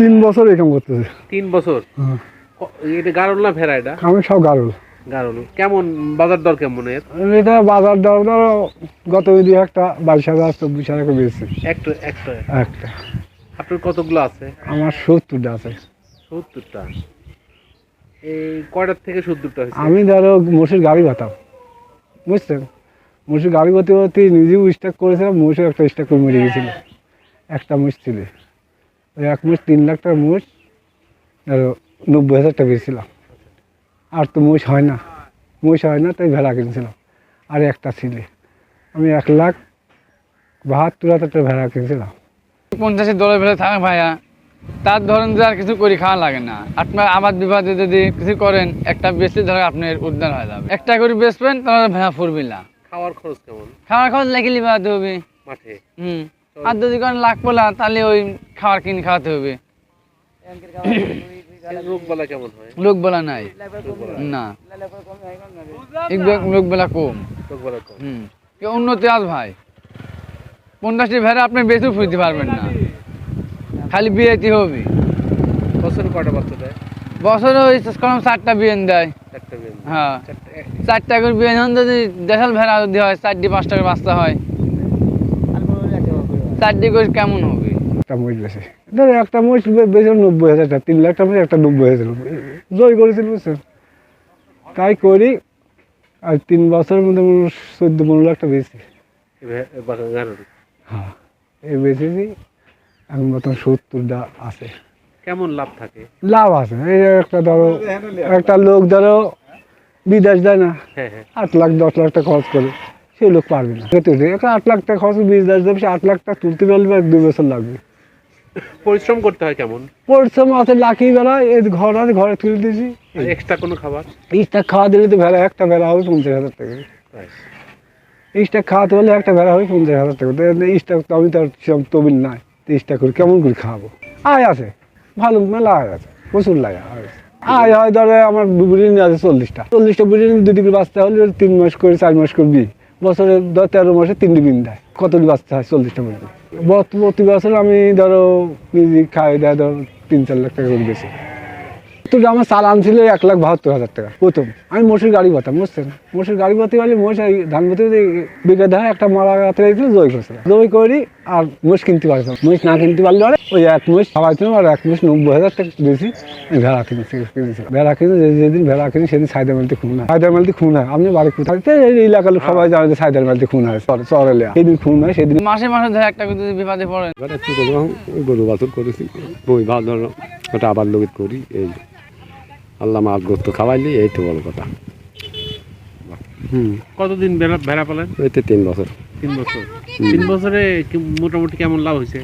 তিন বছর এই কাম করতেছে। তিন বছর? হ্যাঁ। এটা গারল না ভেড়া এটা? আমি সব গারুল। গারল। কেমন বাজার দর কেমন এর? এটা বাজার দর ধরো গত দুই একটা বাইশ হাজার চব্বিশ হাজার করে বেশি একটা একটা। একটা। আপনার কতগুলো আছে? আমার সত্তরটা আছে। সত্তরটা? এই কয়টার থেকে সত্তরটা হয়েছে? আমি ধরো মসির গাড়ি বাতাম বুঝছেন? মসির গাড়ি বাতে নিজেও স্টাক করেছিলাম মসির একটা স্টাক করে মরে গেছিল। একটা মুষ ছিল। ওই এক মুষ তিন লাখ টাকার মুষ ধরো নব্বই হাজার টাকা বেচছিলাম আর তো মুষ হয় না। মুষ হয় না তাই ভেড়া কিনছিলাম আর একটা ছিল। আমি এক লাখ বাহাত্তর হাজার টাকা ভেড়া কিনছিলাম পঞ্চাশের দলের ভেতরে থাকে ভাইয়া। তার ধরেন যে আর কিছু করে খাওয়া লাগে না। আপনার আবাদ বিবাদে যদি কিছু করেন একটা বেশি ধরে আপনার উদ্ধার হয়ে যাবে। একটা করে বেচবেন তাহলে ভেড়া ফুরবি না। খাওয়ার খরচ কেমন? খাওয়ার খরচ লেগে লিবাতে হবে মাঠে? হুম। আর যদি করেন লাখ পোলা তাহলে ওই খাবার কিনে খাওয়াতে হবে। রোগ বলা কেমন হয়? লোক বলা নাই। না। লোক বলা কম। রোগ বলা কম। হুম। উন্নতি আজ ভাই। পঞ্চাশটি ভেড়া আপনি বেশি ফুলতে পারবেন না। খালি বিয়েতে হবে। বছরে কয়টা বাচ্চা দেয়? বছরে ওই কম চারটা বিয়েন দেয়। হ্যাঁ। চারটে করে বিয়ে হন যদি দেশাল ভেড়া যদি হয় চারটি পাঁচটা করে বাঁচতে হয়। চারটি করে কেমন হবে? একটা মুষ বেশি ধরো একটা মুষ বেশি নব্বই হাজার টাকা তিন লাখ টাকা একটা নব্বই হাজার জয় করেছিল বুঝছেন তাই করি আর তিন বছরের মধ্যে চোদ্দ পনেরো লাখ টাকা বেশি হ্যাঁ এই বেশিছি এখন মতন সত্তরটা আছে। কেমন লাভ থাকে? লাভ আছে এই একটা ধরো একটা লোক ধরো বিদেশ দেয় না হ্যাঁ হ্যাঁ। আট লাখ দশ লাখ টাকা খরচ করে সেই লোক পারবে না। আট লাখ টাকা খরচ বিদেশ দেবে সে আট লাখ টাকা তুলতে পারবে এক দুই বছর লাগবে। পরিশ্রম করতে হয় কেমন? পরিশ্রম আছে লাখি বেলা এই ঘর আছে ঘরে তুলে দিয়েছি। এক্সট্রা কোনো খাবার? ইস্টা খাওয়া দিলে তো ভেড়া একটা ভেড়া হবে পঞ্চাশ হাজার টাকা। ইস্টা খাওয়াতে হলে একটা ভেড়া হবে পঞ্চাশ হাজার টাকা। ইস্টা তো আমি তো আর সেরকম তবিল নাই। ইস্টা করে কেমন করে খাওয়াবো? আয় আছে। ভালো মেলা আয় আছে। প্রচুর লাগে আয় আছে। আয় হয় ধরো আমার বিরিয়ানি আছে চল্লিশটা। চল্লিশটা বিরিয়ানি দুটি করে বাঁচতে হলে তিন মাস করে চার মাস করে করবি বছরে তেরো মাসে তিনটি বিন দেয়। কত বাঁচতে হয়? চল্লিশটা বত- প্রতি বছর আমি ধরো নিজে খাই দেয় ধরো তিন চার লাখ টাকা করে বেশি। তো আমার চালান ছিল এক লাখ বাহাত্তর হাজার টাকা প্রথম। আমি মোষের গাড়ি বাতাম বুঝছেন? মোষের গাড়ি বাতি বলে মোষ এই ধান বাতি বিঘা দেখা একটা মারা গাতে রেখেছিল জয় করেছিলাম জয় করি আর মোষ কিনতে পারছিলাম মোষ না কিনতে পারলে পরে ওই এক মোষ খাওয়াইছিলাম আর এক মোষ নব্বই হাজার টাকা বেশি ভেড়া কিনেছি কিনেছিলাম ভেড়া কিনে যে- যেদিন ভেড়া কিনি সেদিন সাইদার মালতে খুন হয়। সাইদার মালতে খুন হয়। আপনি বাড়ি কোথায়? তো এই এলাকার লোক সবাই জানে যে সাইদার মালতে খুন হয় চর- চরে সেদিন খুন হয় সেদিন মাসে মাসে ধরে একটা বিপদে পড়েন। একটু গরু বাছুর করেছি। বই ভালো ধরো ওটা আবার লোক করি এই। আল্লাহ মাছ গুরুত্ব খাওয়াইলি এই তো বড় কথা। হুম। কতদিন ভেড়া ভেড়া পালেন? এই তো তিন বছর। তিন বছর। তিন বছরে মোটামুটি কেমন লাভ হয়েছে?